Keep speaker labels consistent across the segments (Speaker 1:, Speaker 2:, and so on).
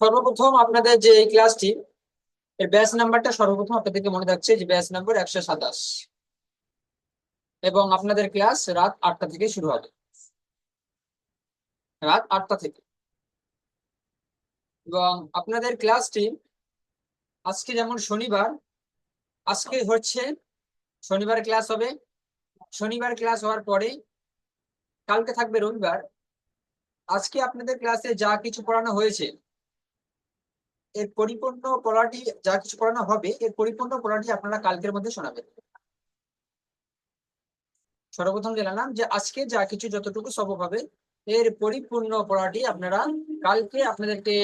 Speaker 1: সর্বপ্রথম আপনাদের যে এই ক্লাসটি এর ব্যাচ নাম্বারটা সর্বপ্রথম আপনাদেরকে মনে রাখছে যে ব্যাচ নাম্বার একশো সাতাশ। এবং আপনাদের ক্লাস রাত আটটা থেকে শুরু হবে। রাত আটটা থেকে। এবং আপনাদের ক্লাসটি আজকে যেমন শনিবার, আজকে হচ্ছে শনিবার ক্লাস হবে। শনিবার ক্লাস হওয়ার পরে কালকে থাকবে রবিবার। আজকে আপনাদের ক্লাসে যা কিছু পড়ানো হয়েছে এর পরিপূর্ণ পড়াটি যা কিছু পড়ানো হবে, এর পরিপূর্ণ পড়াটি আপনারা কালকের মধ্যে শোনাবেন। সর্বপ্রথম জানালাম যে আজকে যা কিছু যতটুকু সম্ভব হবে, এর পরিপূর্ণ পড়াটি আপনারা কালকে আপনাদেরকে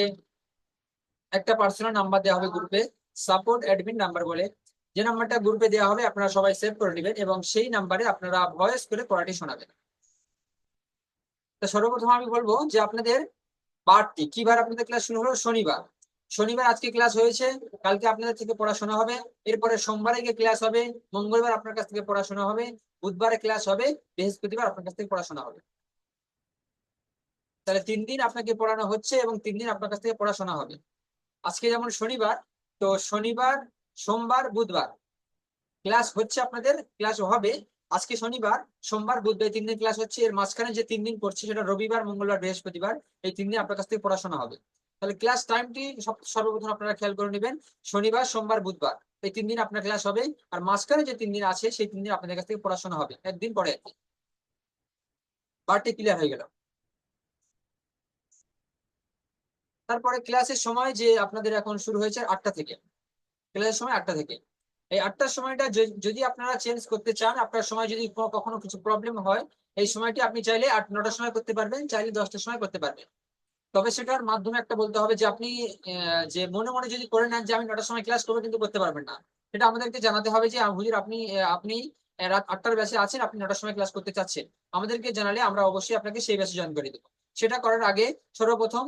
Speaker 1: একটা পার্সোনাল নাম্বার দেওয়া হবে গ্রুপে সাপোর্ট অ্যাডমিন নাম্বার বলে। যে নাম্বারটা গ্রুপে দেওয়া হবে, আপনারা সবাই সেভ করে নেবেন এবং সেই নাম্বারে আপনারা ভয়েস করে পড়াটি শোনাবেন। তো সর্বপ্রথম আমি বলব যে আপনাদের বারটি, কি বার আপনাদের ক্লাস শুরু হলো? শনিবার। শনিবার আজকে ক্লাস হয়েছে, কালকে আপনাদের থেকে পড়াশোনা হবে, এরপরে সোমবারে গিয়ে ক্লাস হবে, মঙ্গলবার আপনার কাছ থেকে পড়াশোনা হবে, বুধবারে ক্লাস হবে, বৃহস্পতিবার আপনার কাছ থেকে পড়াশোনা হবে। তাহলে তিন দিন আপনাকে পড়ানো হচ্ছে এবং তিন দিন আপনার কাছ থেকে পড়াশোনা হবে। আজকে যেমন শনিবার, তো শনিবার, সোমবার, বুধবার। ক্লাস হচ্ছে আপনাদের ক্লাস হবে, আজকে শনিবার, সোমবার, বুধবার তিন দিন ক্লাস হচ্ছে, এর মাঝখানে যে তিন দিন পড়ছে সেটা রবিবার, মঙ্গলবার, বৃহস্পতিবার, এই তিন দিন আপনার কাছ থেকে পড়াশোনা হবে। তাহলে ক্লাস টাইমটি সর্বপ্রথম আপনারা খেয়াল করে নেবেন, শনিবার, সোমবার, বুধবার। এই তিন দিন আপনার ক্লাস হবে, আর মাঝখানে যে তিন দিন আছে, সেই তিন দিন আপনাদের কাছ থেকে পড়াশোনা হবে। একদিন পরে একদিন বারটি ক্লিয়ার হয়ে গেল। তারপরে ক্লাসের সময় যে আপনাদের এখন শুরু হয়েছে আটটা থেকে। ক্লাসের সময় আটটা থেকে। এই আটটার সময়টা যদি আপনারা চেঞ্জ করতে চান, আপনার সময় যদি কখনো কিছু প্রবলেম হয়, এই সময়টি আপনি চাইলে আট, নটার সময় করতে পারবেন, চাইলে দশটার সময় করতে পারবেন। তবে সেটার মাধ্যমে একটা বলতে হবে যে আপনি যে মনে মনে যদি করে নেন যে আমি নটার সময় ক্লাস করব কিন্তু করতে পারবেন না। সেটা আমাদেরকে জানাতে হবে যে হুজুর আপনি আপনি রাত আটটার ব্যাচে আছেন, আপনি নটার সময় ক্লাস করতে চাচ্ছেন। আমাদেরকে জানালে আমরা অবশ্যই আপনাকে সেই ব্যাচে জয়েন করে দেবো। সেটা করার আগে সর্বপ্রথম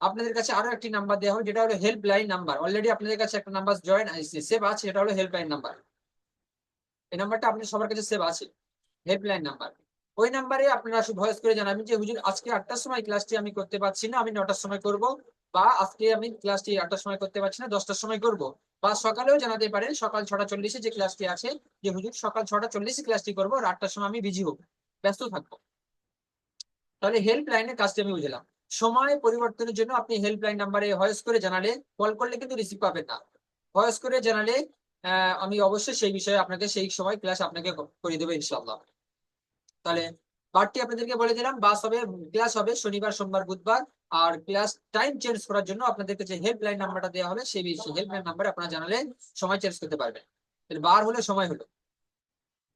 Speaker 1: আপনাদের কাছে আরও একটি নাম্বার দেওয়া হবে, যেটা হলো হেল্পলাইন নাম্বার অলরেডি আপনাদের কাছে একটা নাম্বার জয়েন সেভ আছে, সেটা হলো হেল্পলাইন নাম্বার এই নাম্বারটা আপনার সবার কাছে সেভ আছে। হেল্পলাইন নাম্বার ওই নাম্বারে আপনারা ভয়েস করে জানাবেন যে হুজুর আজকে আটটার সময় ক্লাসটি আমি করতে পারছি না, আমি নটার সময় করব বা আজকে আমি ক্লাসটি আটটার সময় করতে পারছি না, দশটার সময় করব। বা সকালেও জানাতে পারেন, সকাল ছটা চল্লিশে যে ক্লাসটি আছে, যে হুজুর সকাল ছটা চল্লিশে ক্লাসটি করব, আর আটটার সময় আমি বিজি হব, ব্যস্ত থাকব। তাহলে হেল্পলাইনের কাজটি আমি বুঝলাম। সময় পরিবর্তনের জন্য আপনি হেল্পলাইন নাম্বারে ভয়েস করে জানালে, কল করলে কিন্তু রিসিভ পাবেন না। ভয়েস করে জানালে আমি অবশ্যই সেই বিষয়ে আপনাকে সেই সময় ক্লাস আপনাকে করে দেবো ইনশাল্লাহ তাহলে বারটি আপনাদেরকে বলে দিলাম বাস হবে ক্লাস হবে শনিবার, সোমবার, বুধবার, আর ক্লাস টাইম চেঞ্জ করার জন্য আপনাদেরকে যে হেল্পলাইন নাম্বারটা দেওয়া হবে, সেই হেল্পলাইন নাম্বারে আপনারা জানালে সময় চেঞ্জ করতে পারবেন। বার হলে সময় হলো।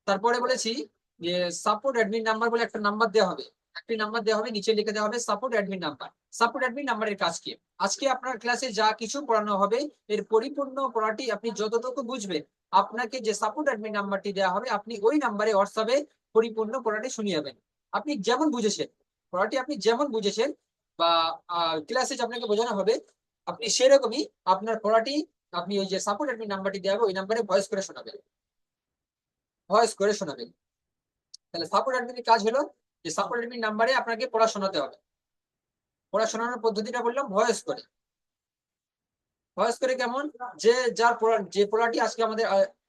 Speaker 1: তারপরে বলেছি যে সাপোর্ট অ্যাডমিন নাম্বার বলে একটা নাম্বার দেওয়া হবে। একটি নাম্বার দেওয়া হবে, নিচে লিখে দেওয়া হবে support admin number support admin নাম্বারের কাজ কি? আজকে আপনার ক্লাসে যা কিছু পড়ানো হবে, এর পরিপূর্ণ পড়াটি আপনি যতটুকু বুঝবেন, আপনাকে যে সাপোর্ট অ্যাডমিন নাম্বারটি দেওয়া হবে, আপনি ওই নাম্বারে হোয়াটসঅ্যাপে পরিপূর্ণ পড়াটি শুনিয়ে যাবেন আপনি যেমন বুঝেছেন পড়াটি আপনি যেমন বুঝেছেন, বা ক্লাসে আপনাকে বোঝানো হবে, আপনি সেরকমই আপনার পড়াটি আপনি ওই যে সাপোর্ট অ্যাডমিন নাম্বারটি দেওয়া হবে, ওই নাম্বারে ভয়েস করে শোনাবেন। ভয়েস করে শোনাবেন। তাহলে সাপোর্ট অ্যাডমিনের কাজ হলো যে সাপোর্ট অ্যাডমিন নাম্বারে আপনাকে পড়া শোনাতে হবে। পড়া শোনানোর পদ্ধতিটা বললাম ভয়েস করে। ভয়েস করে কেমন? যে, যার পড়া, যে পড়াটি আজকে আমাদের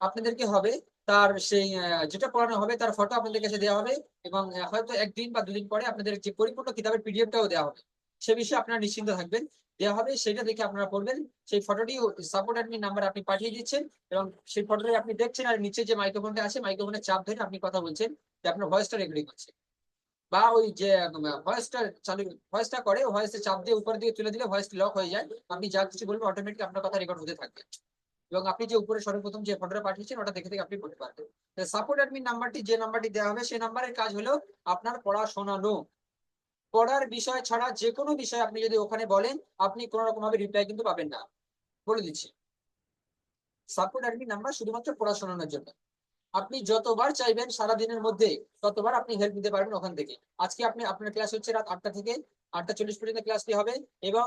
Speaker 1: আপনাদেরকে হবে তার সেই যেটা পড়ানো হবে, তার ফটো আপনাদের কাছে দেওয়া হবে এবং হয়তো একদিন বা দুদিন পরে আপনাদের যে পরিপূর্ণ কিতাবের পিডিএফটাও দেওয়া হবে। সে বিষয়ে আপনারা নিশ্চিন্ত থাকবেন। দেওয়া হবে, সেটা দেখে আপনারা পড়বেন। সেই ফটোটি সাপোর্ট অ্যাডমিন নাম্বার আপনি পাঠিয়ে দিচ্ছেন এবং সেই ফটোটি আপনি দেখছেন আর নিচে যে মাইক্রোফোনটা আছে মাইক্রোফোনের চাপ ধরে আপনি কথা বলছেন যে আপনার ভয়েসটা রেকর্ডিং হচ্ছে। বা ওই যে ভয়েসটা চালু ভয়েসটা করে ভয়েসে চাপ দিয়ে উপর দিকে তুলে দিলে ভয়েসটি লক হয়ে যায়। আপনি যা কিছু বলবেন অটোমেটিক আপনার কথা রেকর্ড হতে থাকবে। এবং আপনি যে উপরে সর্বপ্রথম যে ফটোটা পাঠিয়েছেন, ওটা দেখে দেখে আপনি পড়তে পারবেন। সাপোর্ট অ্যাডমিন নাম্বারটি যে নাম্বারটি দেওয়া হবে, সেই নাম্বারের কাজ হলো আপনার পড়া শোনানো পড়ার বিষয় ছাড়া যে কোনো বিষয় আপনি যদি ওখানে বলেন, আপনি কোনো রকম ভাবে রিপ্লাই কিন্তু পাবেন না। বলে দিচ্ছি। সাপোর্ট অ্যাডমিন নাম্বার শুধুমাত্র পড়া শোনানোর জন্য। আপনি যতবার চাইবেন সারা দিনের মধ্যে ততবার আপনি হেল্প নিতে পারবেন ওখান থেকে। আজকে আপনি, আপনার ক্লাস হচ্ছে রাত আটটা থেকে আটটা চল্লিশ পর্যন্ত ক্লাসটি হবে এবং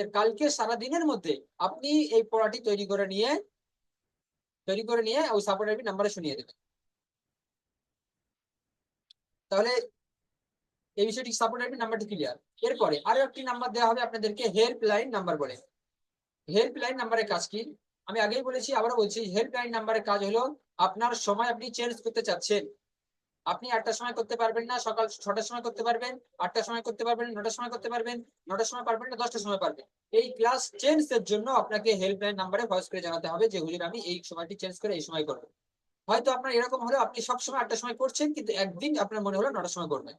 Speaker 1: এর কালকে সারা দিনের মধ্যে আপনি এই পড়াটি তৈরি করে নিয়ে, তৈরি করে নিয়ে ওই সাপোর্ট নাম্বারে শুনিয়ে দেবেন। তাহলে এই বিষয়টি সাপোর্ট অ্যাডমিন নাম্বারটি ক্লিয়ার এরপরে আরও একটি নাম্বার দেওয়া হবে আপনাদেরকে হেল্প লাইন নাম্বার বলে। হেল্প লাইন নাম্বারের কাজ কি? আমি আগেই বলেছি, আবারও বলছি হেল্প লাইন নাম্বারের কাজ হলো আপনার সময় আপনি চেঞ্জ করতে চাচ্ছেন। আপনি আটটার সময় করতে পারবেন না, সকাল ছটার সময় করতে পারবেন, আটটার সময় করতে পারবেন, নটার সময় করতে পারবেন, নটার সময় পারবেন না, দশটার সময় পারবেন। এই ক্লাস চেঞ্জ এর জন্য আপনাকে হেল্পলাইন নাম্বারে ভয়েস করে জানাতে হবে যে, হুজুর, আমি এই সময়টি চেঞ্জ করে এই সময় করব। হয়তো আপনার এরকম হলো আপনি সব সময় আটটার সময় করছেন, কিন্তু একদিন আপনার মনে হলো নটার সময় করবেন।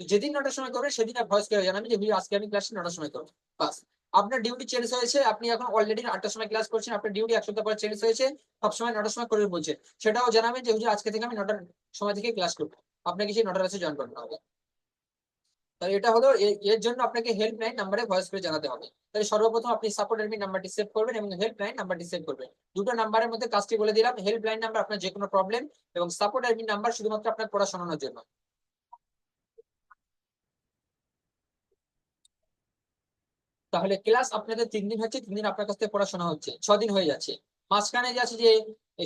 Speaker 1: যেদিন নটার সময় করবেন, সেদিন ভয়েস করে জানাবেন যে, হুজুর, আজকে আমি ক্লাস নটার সময় করব। বাস। আপনার ডিউটি চেঞ্জ হয়েছে, আপনি এখন অলরেডি আটটার সময় ক্লাস করছেন, আপনার ডিউটি এক সপ্তাহ পরে চেঞ্জ হয়েছে, সবসময় নটার সময় করে বলছেন সেটাও জানাবেন যে আজকে থেকে আমি নটার সময় থেকে ক্লাস করব। আপনাকে সেই নটার কাছে জয়েন করতে হবে। এটা হলো এর জন্য আপনাকে হেল্প লাইন নাম্বারে ভয়েস করে জানাতে হবে। তাহলে সর্বপ্রথম আপনি সাপোর্ট এডমিন নাম্বারটি সেভ করবেন এবং হেল্প লাইন নাম্বারটি সেভ করবেন। দুটো নাম্বারের মধ্যে কাজটি বলে দিলাম। হেল্প লাইন নাম্বার আপনার যে কোনো প্রবলেম এবং সাপোর্ট এডমিন নাম্বার শুধুমাত্র আপনার পড়াশোনার জন্য। তাহলে ক্লাস আপনাদের তিন দিন হচ্ছে, তিন দিন আপনার কাছ থেকে পড়াশোনা হচ্ছে। ছ দিন হয়ে যাচ্ছে। মাঝখানে যে আছে যে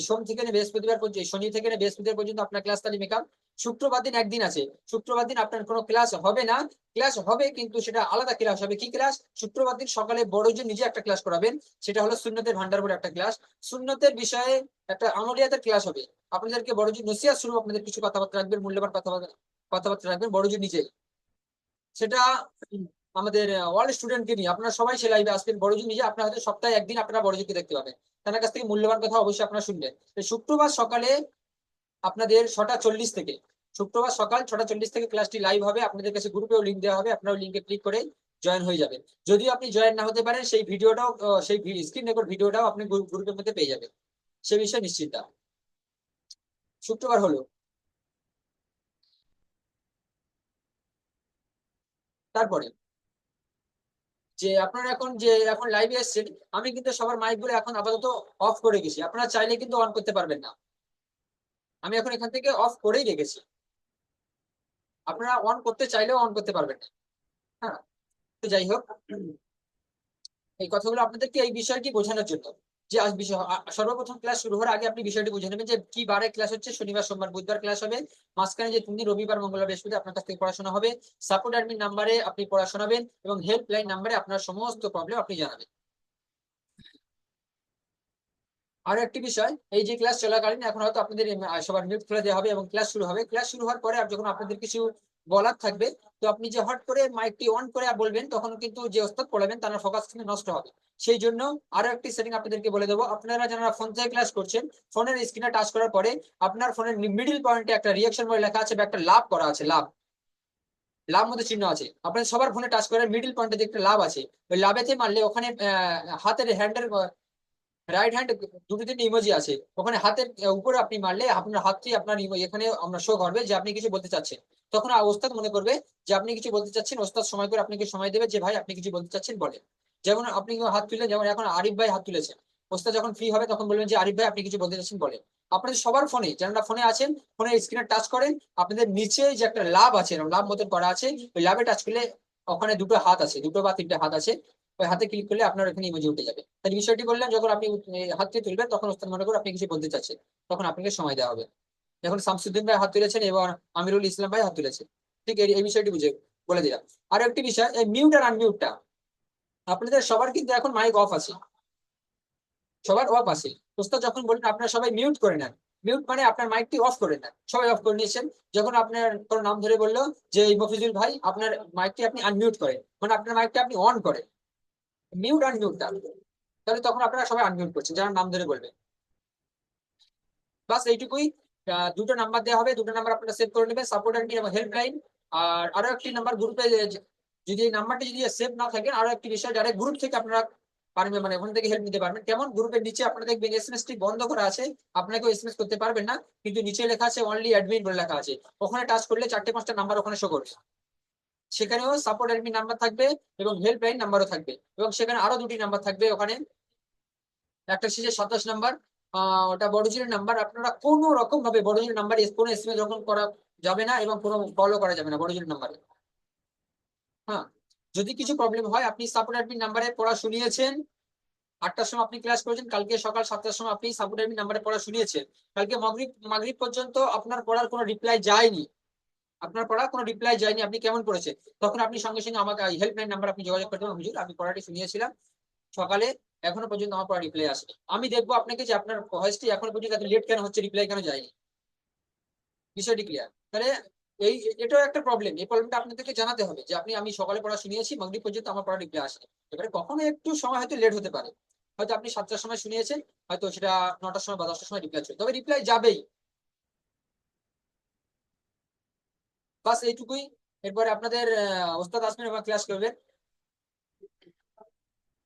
Speaker 1: সোম থেকে বৃহস্পতিবার পর্যন্ত শনি থেকে বৃহস্পতিবার পর্যন্ত আপনার ক্লাস তালি মেকআপ শুক্রবার দিন একদিন আছে। শুক্রবার দিন আপনার কোনো ক্লাস হবে না। ক্লাস হবে কিন্তু সেটা আলাদা ক্লাস হবে। কি ক্লাস শুক্রবার দিন সকালে বড় যে নিজে একটা ক্লাস করাবেন, সেটা হলো শূন্যতের ভান্ডার বলে একটা ক্লাস শূন্যতের বিষয়ে একটা আমলিয়াতের ক্লাস হবে। আপনাদেরকে বড়জি নসিয়া শুরু আপনাদের কিছু কথাবার্তা রাখবেন, মূল্যবান কথাবার্তা কথাবার্তা রাখবেন বড়জি নিজে সেটা আমাদের অল স্টুডেন্টকে নিয়ে। আপনারা সবাই সে লাইভে আসবেন। বড়জি নিজে আপনার হয়তো সপ্তাহে একদিন আপনারা বড়জিকে দেখতে পাবেন। তার কাছ থেকে মূল্যবান কথা অবশ্যই আপনারা শুনবেন। শুক্রবার সকালে আপনাদের ছটা চল্লিশ থেকে, শুক্রবার সকাল ছটা চল্লিশ থেকে ক্লাসটি লাইভ হবে। আপনাদের কাছে গ্রুপেও লিঙ্ক দেওয়া হবে। আপনারা লিঙ্কে ক্লিক করে জয়েন হয়ে যাবেন। যদি আপনি জয়েন না হতে পারেন, সেই ভিডিওটাও সেই স্ক্রিন রেকর্ড ভিডিওটাও আপনি গ্রুপের মধ্যে পেয়ে যাবেন। সে বিষয়ে নিশ্চিত। শুক্রবার হলো। তারপরে যে আপনারা এখন যে এখন লাইভে এসছেন, আমি কিন্তু সবার মাইকগুলো এখন আপাতত অফ করে গেছি। আপনারা চাইলে কিন্তু অন করতে পারবেন না। আমি এখন এখান থেকে অফ করেই রেখেছি। আপনারা অন করতে চাইলেও অন করতে পারবেন না। হ্যাঁ তো যাই হোক। এই কথাগুলো আপনাদেরকে এই বিষয়টি বোঝানোর জন্য। যে সর্বপ্রথম ক্লাস শুরু হওয়ার আগে আপনি বিষয়টি বুঝে নেবেন যে কি বারে ক্লাস হচ্ছে, শনিবার, সোমবার, বুধবার ক্লাস হবে। মাঝখানে যে তিন দিন রবিবার, মঙ্গলবার বৃহস্পতি আপনার কাছ থেকে পড়াশোনা হবে। সাপোর্ট অ্যাডমিন নাম্বারে আপনি পড়াশোনাবেন এবং হেল্পলাইন নাম্বারে আপনার সমস্ত প্রবলেম আপনি জানাবেন। আরও একটি বিষয়, এই যে ক্লাস চলাকালীন, এখন হয়তো আপনাদের সবার মিউট খুলে দেওয়া হবে এবং ক্লাস শুরু হবে। ক্লাস শুরু হওয়ার পরে যখন আপনাদের কিছু বলার থাকবে। তো আপনি যে হট করে মাইকটি অন করে বলবেন, তখন কিন্তু যে ওস্তাদ পড়াবেন, তার ফোকাস কিন্তু নষ্ট হবে। সেই জন্য আরও একটি সেটিং আপনাদেরকে বলে দেবো। আপনারা যারা ফোন থেকে ক্লাস করছেন ফোনের স্ক্রিনে টাচ করার পরে আপনার ফোনের মিডিল পয়েন্টে একটা রিয়াকশন বলে লেখা আছে বা একটা লাভ করা আছে, লাভ। লাভ মতো চিহ্ন আছে। আপনার সবার ফোনে টাচ করার মিডিল পয়েন্টে যে একটা লাভ আছে, ওই লাভেতে মারলে ওখানে হাতের হ্যান্ডের রাইট হ্যান্ড দুটো তিনটে ইমোজি আছে। ওখানে হাতের, উপরে আপনি মারলে আপনার হাতটি আপনার এখানে আমরা শো করবে যে আপনি কিছু বলতে চাচ্ছেন। তখন ওস্তাদ মনে করবে যে আপনি কিছু বলতে চাচ্ছেন, ওস্তাদ সময় করে আপনাকে সময় দেবে যে ভাই আপনি কিছু বলতে চাচ্ছেন বলেন। যেমন আপনি হাত তুললেন, যেমন এখন আরিফ ভাই হাত তুলেছেন। ওস্তাদ যখন ফ্রি হবে তখন বলবেন যে আরিফ ভাই আপনি কিছু বলতে চাচ্ছেন বলেন। আপনাদের সবার ফোনে যারা ফোনে আছেন, ফোনের স্ক্রিনে টাচ করেন, আপনাদের নিচে যে একটা লাভ আছে লাভ মতন করা আছে, ওই লাভে টাচ করলে ওখানে দুটো হাত আছে, দুটো বা তিনটে হাত আছে, ওই হাতে ক্লিক করলে আপনার এখানে ইমোজি উঠে যাবে। তাই বিষয়টি বললেন, যখন আপনি হাতটি তুলবেন, তখন ওস্তাদ মনে করে আপনি কিছু বলতে চাচ্ছেন, তখন আপনাকে সময় দেওয়া হবে। এখন শামসুদ্দিন ভাই হাত তুলেছেন এবং আমিরুল ইসলাম ভাই হাত তুলেছেন। ঠিক এই বিষয়টি বুঝে বলে দিলাম। আর একটি বিষয়, এই মিউট আর আনমিউটটা আপনাদের সবার কিন্তু এখন মাইক অফ আছে। সবার অফ আছে। ওস্তাদ যখন বললেন আপনারা সবাই মিউট করে নেন। মিউট মানে আপনার মাইকটি অফ করে নেন। সবাই অফ করে নিয়েছেন। যখন আপনার কোনো নাম ধরে বলল যে মফিজুল ভাই, আপনার মাইকটি আপনি আনমিউট করেন। মানে আপনার মাইকটা আপনি অন করেন। মিউট আনমিউটটা তাহলে তখন আপনারা সবাই আনমিউট করছেন, যারা নাম ধরে বলবেন বাস এইটুকুই। দুটো নাম্বার দেওয়া হবে, দুটো নাম্বার আপনারা সেভ করে নেবেন সাপোর্ট অ্যান্ড এবং হেল্পলাইন আর আরও একটি নাম্বার গ্রুপে যদি এই নাম্বারটি যদি সেভ না থাকে, আরও একটি বিষয় যারা গ্রুপ থেকে আপনারা পারবেন মানে ওখান থেকে হেল্প নিতে পারবেন। কেমন? গ্রুপের নিচে আপনারা দেখবেন এসএমএস টি বন্ধ করা আছে আপনাকে এসএমএস করতে পারবেন না, কিন্তু নিচে লেখা আছে অনলি অ্যাডমিন বলে লেখা আছে। ওখানে টাচ করলে চারটে পাঁচটা নাম্বার ওখানে শো করবে। সেখানেও সাপোর্ট অ্যাডমিন নাম্বার থাকবে এবং হেল্প হেল্পলাইন নাম্বারও থাকবে। এবং সেখানে আরও দুটি নাম্বার থাকবে ওখানে। একটা শেষে সাতাশ নাম্বার ওটা বড়জির নাম্বার। আপনারা কোনো রকম ভাবে বড়জির নাম্বার কোনো এসএমএস যখন করা যাবে না এবং কোনো কলও করা যাবে না বড়জির নাম্বারে। হ্যাঁ যদি কিছু প্রবলেম হয়, আপনি সাপোর্ট অ্যাডমিন নাম্বারে পড়া শুনিয়েছেন। আটটার সময় আপনি ক্লাস করেছেন, কালকে সকাল সাতটার সময় আপনি সাপোর্ট অ্যাডমিন নাম্বারে পড়া শুনিয়েছেন। কালকে মাগরিব মাগরিব পর্যন্ত আপনার পড়ার কোনো রিপ্লাই যায়নি। আপনার পড়া কোনো রিপ্লাই যায়নি, আপনি কেমন পড়েছে তখন আপনি সঙ্গে সঙ্গে আমাকে হেল্পলাইন নাম্বার আপনি যোগাযোগ করতে পারেন হুজুর, আমি পড়াটি শুনিয়েছিলাম সকালে। এখনও পর্যন্ত আমার পড়া রিপ্লাই আসে আমি দেখব আপনাকে যে আপনার ভয়েসটি এখনও পর্যন্ত এত লেট কেন হচ্ছে রিপ্লাই কেন যায়নি? বিষয়টি ক্লিয়ার তাহলে এই এটাও একটা প্রবলেম এই প্রবলেমটা আপনাদেরকে জানাতে হবে যে আপনি, আমি সকালে পড়া শুনিয়েছি, মাগরিব পর্যন্ত আমার পড়া রিপ্লাই আসে এবারে কখনো একটু সময় হয়তো লেট হতে পারে। হয়তো আপনি সাতটার সময় শুনিয়েছেন, হয়তো সেটা নটার সময় বা দশটার সময় রিপ্লাই চলে তবে রিপ্লাই যাবেই। বাস এইটুকুই। এরপরে আপনাদের ওস্তাদ আসবেন এবং ক্লাস করবেন।